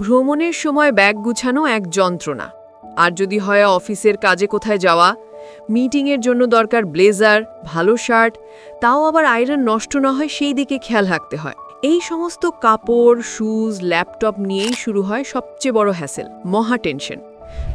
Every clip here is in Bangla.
ভ্রমণের সময় ব্যাগ গুছানো এক যন্ত্রণা। আর যদি হয় অফিসের কাজে কোথায় যাওয়া? মিটিংয়ের জন্য দরকার ব্লেজার, ভালো শার্ট, তাও আবার আয়রন নষ্ট না হয় সেই দিকে খেয়াল রাখতে হয়। এই সমস্ত কাপড়, শুজ, ল্যাপটপ নিয়েই শুরু হয় সবচেয়ে বড় হ্যাসেল, মহা টেনশন।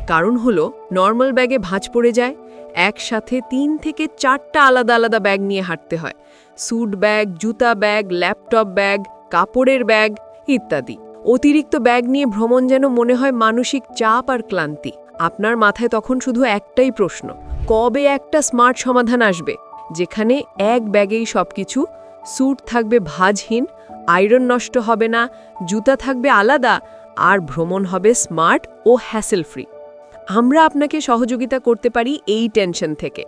কারণ হলো, নর্মাল ব্যাগে ভাঁজ পড়ে যায়, একসাথে তিন থেকে চারটা আলাদা আলাদা ব্যাগ নিয়ে হাঁটতে হয়। স্যুট ব্যাগ, জুতা ব্যাগ, ল্যাপটপ ব্যাগ, কাপড়ের ব্যাগ ইত্যাদি। অতিরিক্ত ব্যাগ নিয়ে ভ্রমণ যেন মনে হয় মানসিক চাপ আর ক্লান্তি। আপনার মাথায় তখন শুধু একটাই প্রশ্ন, কবে একটা স্মার্ট সমাধান আসবে? যেখানে এক ব্যাগেই সবকিছু, স্যুট থাকবে ভাজহীন, আয়রন নষ্ট হবে না, জুতা থাকবে আলাদা, আর ভ্রমণ হবে স্মার্ট ও হ্যাসেল ফ্রি আমরা আপনাকে সহযোগিতা করতে পারি এই টেনশন থেকে।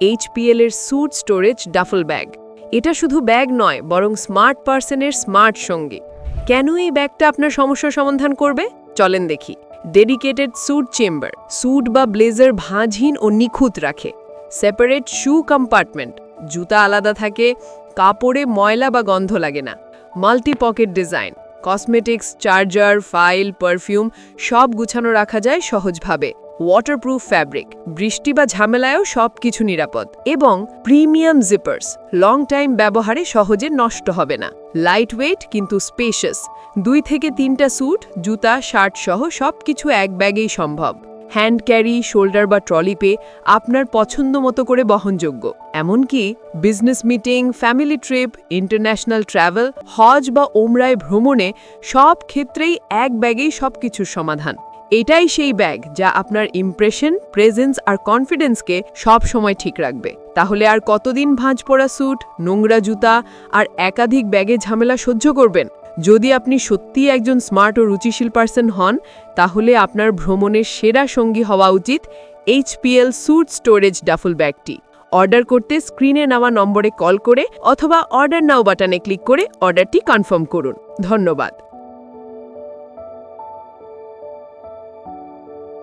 এইচপিএল এর স্যুট স্টোরেজ ডাফল ব্যাগ। এটা শুধু ব্যাগ নয়, বরং স্মার্ট পার্সনের স্মার্ট সঙ্গী। কেন এই ব্যাগটা আপনার সমস্যার সমাধান করবে? চলেন দেখি। ডেডিকেটেড স্যুট চেম্বার স্যুট বা ব্লেজার ভাঁজহীন ও নিখুঁত রাখে। সেপারেট শু কম্পার্টমেন্ট জুতা আলাদা থাকে, কাপড়ে ময়লা বা গন্ধ লাগে না। Multi pocket design cosmetics, charger, file, perfume সব গুছানো রাখা যায় সহজভাবে। ওয়াটারপ্রুফ ফ্যাব্রিক বৃষ্টি বা ঝামেলায়ও সব কিছু নিরাপদ। এবং প্রিমিয়াম জিপার্স লং টাইম ব্যবহারে সহজে নষ্ট হবে না। লাইট ওয়েট কিন্তু স্পেশাস দুই থেকে তিনটা স্যুট জুতা শার্ট সহ সব কিছু এক ব্যাগেই সম্ভব। হ্যান্ড ক্যারি, শোল্ডার বা ট্রলি পে আপনার পছন্দ মতো করে বহনযোগ্য। এমনকি business meeting, family trip, international travel, হজ বা ওমরায় ভ্রমণে সব ক্ষেত্রেই এক ব্যাগেই সব কিছুর সমাধান। এটাই সেই ব্যাগ যা আপনার ইমপ্রেশন প্রেজেন্স আর কনফিডেন্সকে সব সময় ঠিক রাখবে। তাহলে আর কতদিন ভাঁজ পড়া স্যুট নোংরা জুতা আর একাধিক ব্যাগে ঝামেলা সহ্য করবেন? যদি আপনি সত্যিই একজন স্মার্ট ও রুচিশীল পার্সন হন, তাহলে আপনার ভ্রমণের সেরা সঙ্গী হওয়া উচিত এইচপিএল স্যুট স্টোরেজ ডাফল ব্যাগটি। অর্ডার করতে স্ক্রিনে নেওয়া নম্বরে কল করে অথবা অর্ডার নাও বাটনে ক্লিক করে অর্ডারটি কনফার্ম করুন। ধন্যবাদ।